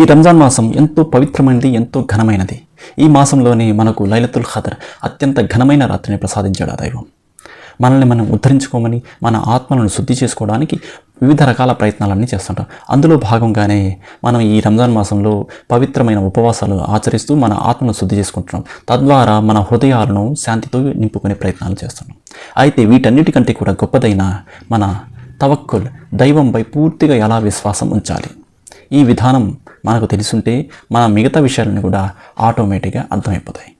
ఈ రంజాన్ మాసం ఎంతో పవిత్రమైనది ఎంతో ఘనమైనది. ఈ మాసంలోనే మనకు లైలతుల్ ఖదర్ అత్యంత ఘనమైన రాత్రిని ప్రసాదించాడు ఆ దైవం. మనల్ని మనం ఉద్ధరించుకోమని మన ఆత్మలను శుద్ధి చేసుకోవడానికి వివిధ రకాల ప్రయత్నాలన్నీ చేస్తుంటాం. అందులో భాగంగానే మనం ఈ రంజాన్ మాసంలో పవిత్రమైన ఉపవాసాలు ఆచరిస్తూ మన ఆత్మను శుద్ధి చేసుకుంటున్నాం. తద్వారా మన హృదయాలను శాంతితో నింపుకునే ప్రయత్నాలు చేస్తున్నాం. అయితే వీటన్నిటికంటే కూడా గొప్పదైన మన తవక్కుల్ దైవంపై పూర్తిగా ఎలా విశ్వాసం ఉంచాలి? ఈ విధానం మనకు తెలుసుంటే మన మిగతా విషయాలను కూడా ఆటోమేటిక్గా అర్థమైపోతాయి.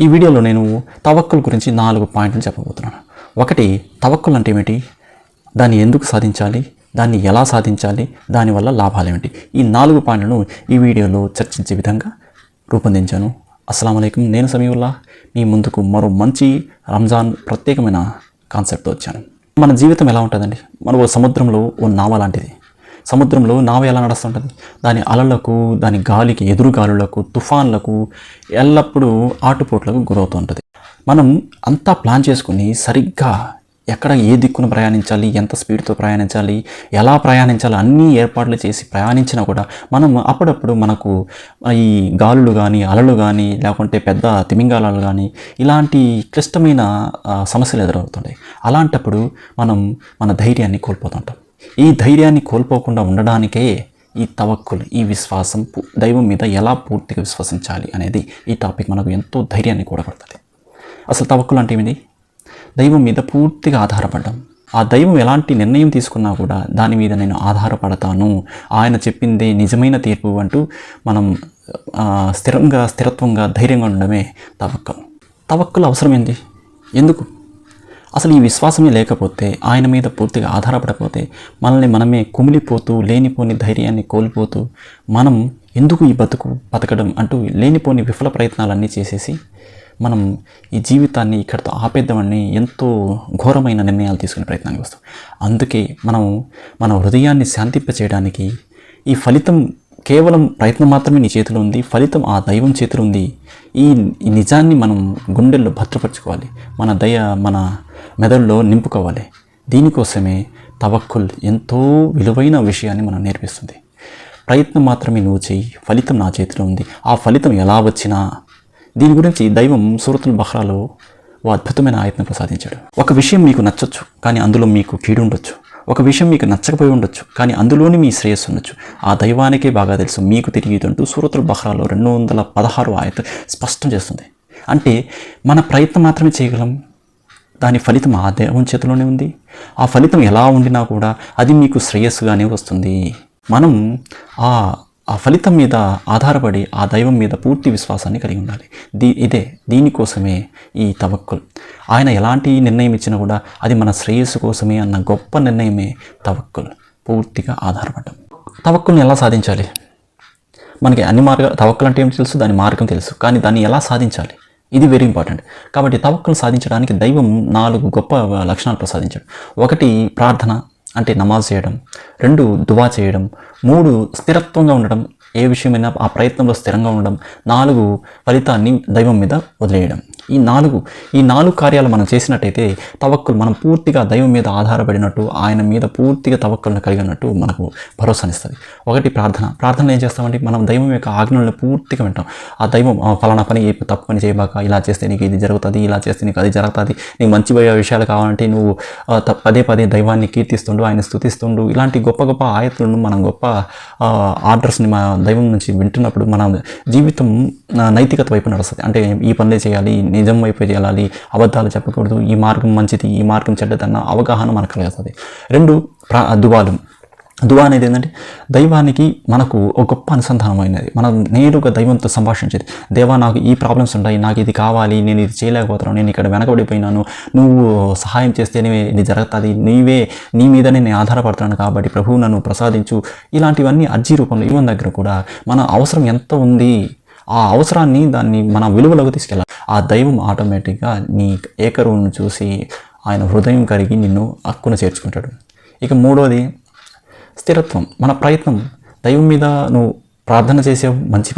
ఈ వీడియోలో నేను తవక్కుల గురించి నాలుగు పాయింట్లు చెప్పబోతున్నాను. ఒకటి తవక్కులు అంటే ఏమిటి? దాన్ని ఎందుకు సాధించాలి? దాన్ని ఎలా సాధించాలి? దానివల్ల లాభాలు ఏమిటి? ఈ నాలుగు పాయింట్లను ఈ వీడియోలో చర్చించే విధంగా రూపొందించాను. అస్సలం అయికం నేను సమీవుల్లా. మీ ముందుకు మరో మంచి రంజాన్ ప్రత్యేకమైన కాన్సెప్ట్తో వచ్చాను. మన జీవితం ఎలా ఉంటుందండి? మన ఓ సముద్రంలో ఓ నావ లాంటిది. సముద్రంలో నావ ఎలా నడుస్తుంటుంది? దాని అలలకు దాని గాలికి ఎదురు గాలులకు తుఫాన్లకు ఎల్లప్పుడూ ఆటుపోట్లకు గురవుతుంటుంది. మనం అంతా ప్లాన్ చేసుకుని సరిగ్గా ఎక్కడ ఏ దిక్కును ప్రయాణించాలి ఎంత స్పీడ్తో ప్రయాణించాలి ఎలా ప్రయాణించాలి అన్నీ ఏర్పాట్లు చేసి ప్రయాణించినా కూడా మనం అప్పుడప్పుడు మనకు ఈ గాలులు కానీ అలలు కానీ లేకుంటే పెద్ద తిమింగాలాలు కానీ ఇలాంటి క్లిష్టమైన సమస్యలు ఎదురవుతుంటాయి. అలాంటప్పుడు మనం మన ధైర్యాన్ని కోల్పోతుంటాం. ఈ ధైర్యాన్ని కోల్పోకుండా ఉండడానికే ఈ తవక్కులు ఈ విశ్వాసం దైవం మీద ఎలా పూర్తిగా విశ్వసించాలి అనేది ఈ టాపిక్ మనకు ఎంతో ధైర్యాన్ని కూడగడుతుంది అసలు తవక్కులు అంటే ఏమిటి? దైవం మీద పూర్తిగా ఆధారపడడం. ఆ దైవం ఎలాంటి నిర్ణయం తీసుకున్నా కూడా దాని మీద నేను ఆధారపడతాను ఆయన చెప్పిందే నిజమైన తీర్పు అంటూ మనం స్థిరంగా స్థిరత్వంగా ధైర్యంగా ఉండడమే తవక్కలు తవక్కులు అవసరం ఏంది ఎందుకు? అసలు ఈ విశ్వాసమే లేకపోతే ఆయన మీద పూర్తిగా ఆధారపడకపోతే మనల్ని మనమే కుమిలిపోతూ లేనిపోని ధైర్యాన్ని కోల్పోతూ మనం ఎందుకు ఈ బతుకు బతకడం అంటూ లేనిపోని విఫల ప్రయత్నాలన్నీ చేసేసి మనం ఈ జీవితాన్ని ఇక్కడితో ఆపేద్దామని ఎంతో ఘోరమైన నిర్ణయాలు తీసుకునే ప్రయత్నానికి వస్తాం. అందుకే మనం మన హృదయాన్ని శాంతింపచేయడానికి ఈ ఫలితం కేవలం ప్రయత్నం మాత్రమే నీ చేతిలో ఉంది ఫలితం ఆ దైవం చేతిలో ఉంది. ఈ ఈ నిజాన్ని మనం గుండెల్లో భద్రపరచుకోవాలి మన దయ మన మెదడులో నింపుకోవాలి. దీనికోసమే తవక్కుల్ ఎంతో విలువైన విషయాన్ని మనం నేర్పిస్తుంది. ప్రయత్నం మాత్రమే నువ్వు చెయ్యి ఫలితం నా చేతిలో ఉంది. ఆ ఫలితం ఎలా వచ్చినా దీని గురించి దైవం సూరతుల్ బహ్రాలో ఓ అద్భుతమైన ఆయత్నం ప్రసాదించాడు. ఒక విషయం మీకు నచ్చొచ్చు కానీ అందులో మీకు కీడు ఉండొచ్చు ఒక విషయం మీకు నచ్చకపోయి ఉండొచ్చు కానీ అందులోని మీ శ్రేయస్సు ఉండొచ్చు. ఆ దైవానికే బాగా తెలుసు మీకు తెలియదంటూ అంటూ సూరతుల్ బహ్రాలో రెండు వందల పదహారు ఆయత స్పష్టం చేస్తుంది. అంటే మన ప్రయత్నం మాత్రమే చేయగలం? దాని ఫలితం ఆ దేవుని చేతిలోనే ఉంది. ఆ ఫలితం ఎలా ఉండినా కూడా అది మీకు శ్రేయస్సుగానే వస్తుంది. మనం ఆ ఆ ఫలితం మీద ఆధారపడి ఆ దైవం మీద పూర్తి విశ్వాసాన్ని కలిగి ఉండాలి. దీ ఇదే దీనికోసమే ఈ తవక్కుల్. ఆయన ఎలాంటి నిర్ణయం ఇచ్చినా కూడా అది మన శ్రేయస్సు కోసమే అన్న గొప్ప నిర్ణయమే తవక్కుల్. పూర్తిగా ఆధారపడడం. తవక్కుల్ని ఎలా సాధించాలి? మనకి అన్ని మార్గాలు తవక్కులు అంటే ఏం తెలుసు? దాని మార్గం తెలుసు. కానీ దాన్ని ఎలా సాధించాలి? ఇది వెరీ ఇంపార్టెంట్ కాబట్టి తవక్కులు సాధించడానికి దైవం నాలుగు గొప్ప లక్షణాలు ప్రసాదించాడు. ఒకటి ప్రార్థన అంటే నమాజ్ చేయడం రెండు దువా చేయడం మూడు స్థిరత్వంగా ఉండడం ఏ విషయమైనా ఆ ప్రయత్నంలో స్థిరంగా ఉండడం నాలుగు ఫలితాన్ని దైవం మీద వదిలేయడం. ఈ నాలుగు ఈ నాలుగు కార్యాలు మనం చేసినట్టయితే తవక్కులు మనం పూర్తిగా దైవం మీద ఆధారపడినట్టు ఆయన మీద పూర్తిగా తవక్కులను కలిగినట్టు మనకు భరోసానిస్తుంది. ఒకటి ప్రార్థన. ప్రార్థన ఏం చేస్తామంటే మనం దైవం యొక్క ఆజ్ఞలను పూర్తిగా వింటాం. ఆ దైవం "ఆ, ఫలానా పని తప్పు పని చేయబాక ఇలా చేస్తే నీకు ఇది జరుగుతుంది ఇలా చేస్తే నీకు అది జరుగుతుంది నీకు మంచి విషయాలు కావాలంటే నువ్వు పదే పదే దైవాన్ని కీర్తిస్తుండు ఆయన స్థుతిస్తుండు ఇలాంటి గొప్ప గొప్ప ఆయతులను మనం గొప్ప ఆర్డర్స్ని మా దైవం నుంచి వింటున్నప్పుడు మన జీవితం నైతికత వైపు నడుస్తుంది. అంటే ఈ పనులే చేయాలి నిజం వైపు చేయాలి అబద్ధాలు చెప్పకూడదు ఈ మార్గం మంచిది ఈ మార్గం చెడ్డదన్న అవగాహన మనకు కలుగుతుంది. రెండు ప్రా దువాలు. దువా అనేది ఏంటంటే దైవానికి మనకు ఒక గొప్ప అనుసంధానమైనది. మనం నేరుగా దైవంతో సంభాషించేది దేవా నాకు ఈ ప్రాబ్లమ్స్ ఉంటాయి నాకు ఇది కావాలి నేను ఇది చేయలేకపోతున్నాను నేను ఇక్కడ వెనకబడిపోయినాను నువ్వు సహాయం చేస్తేనే ఇది జరుగుతుంది నీవే నీ మీదనే నేను ఆధారపడుతున్నాను కాబట్టి ప్రభువు నన్ను ప్రసాదించు. ఇలాంటివన్నీ అర్జీ రూపంలో ఈవెన్ దగ్గర కూడా మన అవసరం ఎంత ఉంది ఆ అవసరాన్ని దాన్ని మన విలువలోకి తీసుకెళ్ళాలి. ఆ దైవం ఆటోమేటిక్గా నీ ఏకరువును చూసి ఆయన హృదయం కరిగి నిన్ను హక్కును చేర్చుకుంటాడు. ఇక మూడోది స్థిరత్వం మన ప్రయత్నం. దైవం మీద నువ్వు ప్రార్థన చేసావు మంచి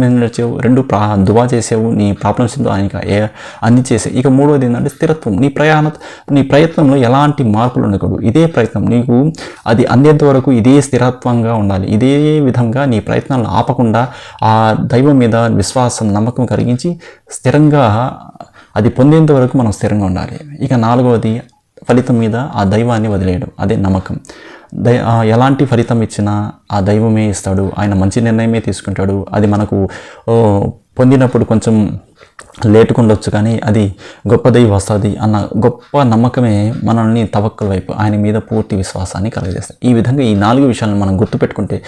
మీద నడిచావు రెండు ప్రా దువా చేసావు నీ ప్రాబ్లమ్స్ ఏందో ఆయనకి ఏ అన్ని చేసావు. ఇక మూడవది ఏంటంటే స్థిరత్వం. నీ ప్రయాణ నీ ప్రయత్నంలో ఎలాంటి మార్పులు ఉండకూడదు. ఇదే ప్రయత్నం. నీకు అది అందేంత వరకు ఇదే స్థిరత్వంగా ఉండాలి. ఇదే విధంగా నీ ప్రయత్నాలను ఆపకుండా ఆ దైవం మీద విశ్వాసం నమ్మకం కలిగించి స్థిరంగా అది పొందేంత వరకు మనం స్థిరంగా ఉండాలి. ఇక నాలుగవది ఫలితం మీద ఆ దైవాన్ని వదిలేయడం. అదే నమ్మకం. దై ఎలాంటి ఫలితం ఇచ్చినా ఆ దైవమే ఇస్తాడు. ఆయన మంచి నిర్ణయమే తీసుకుంటాడు. అది మనకు పొందినప్పుడు కొంచెం లేటుగా ఉండొచ్చు కానీ అది గొప్ప దైవం వస్తుంది అన్న గొప్ప నమ్మకమే మనల్ని తవక్కల వైపు ఆయన మీద పూర్తి విశ్వాసాన్ని కలగజేస్తాయి. ఈ విధంగా ఈ నాలుగు విషయాలను మనం గుర్తుపెట్టుకుంటే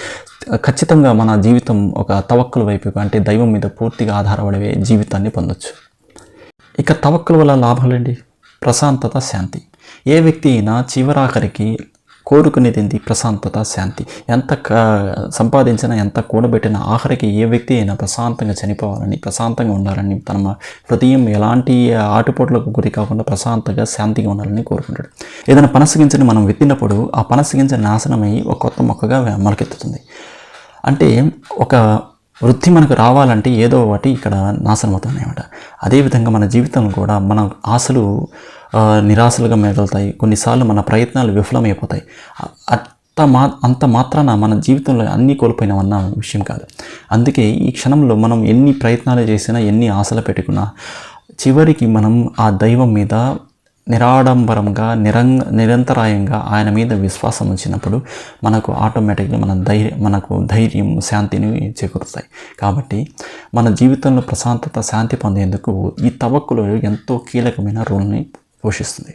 ఖచ్చితంగా మన జీవితం ఒక తవక్కల వైపు అంటే దైవం మీద పూర్తిగా ఆధారపడే జీవితాన్ని పొందొచ్చు. ఇక తవక్కుల వల్ల లాభాలండి ప్రశాంతత శాంతి. ఏ వ్యక్తి అయినా చివరాఖరికి కోరుకునేది ఏంటి ప్రశాంతత శాంతి. ఎంత సంపాదించినా ఎంత కూడబెట్టినా ఆఖరికి ఏ వ్యక్తి అయినా ప్రశాంతంగా చనిపోవాలని ప్రశాంతంగా ఉండాలని తన హృదయం ఎలాంటి ఆటుపోట్లకు గురి కాకుండా ప్రశాంతంగా శాంతిగా ఉండాలని కోరుకుంటాడు. ఏదైనా పనసగించని మనం విత్తినప్పుడు ఆ పనస గింజ నాశనమై ఒక కొత్త మొక్కగా మొలకెత్తుతుంది. అంటే ఒక వృత్తి మనకు రావాలంటే ఏదో ఒకటి ఇక్కడ నాశనం అనమాట అదేవిధంగా మన జీవితం కూడా మన ఆశలు నిరాశలుగా మిగులుతాయి కొన్నిసార్లు మన ప్రయత్నాలు విఫలమైపోతాయి. అంత మా అంత మాత్రాన మన జీవితంలో అన్నీ కోల్పోయినామన్న విషయం కాదు. అందుకే ఈ క్షణంలో మనం ఎన్ని ప్రయత్నాలు చేసినా ఎన్ని ఆశలు పెట్టుకున్నా చివరికి మనం ఆ దైవం మీద నిరాడంబరంగా నిరంగ నిరంతరాయంగా ఆయన మీద విశ్వాసం వచ్చినప్పుడు మనకు ఆటోమేటిక్గా మన ధైర్యం మనకు ధైర్యం శాంతిని చేకూరుతాయి. కాబట్టి మన జీవితంలో ప్రశాంతత శాంతి పొందేందుకు ఈ తవక్కులు ఎంతో కీలకమైన రోల్ని పోషిస్తుంది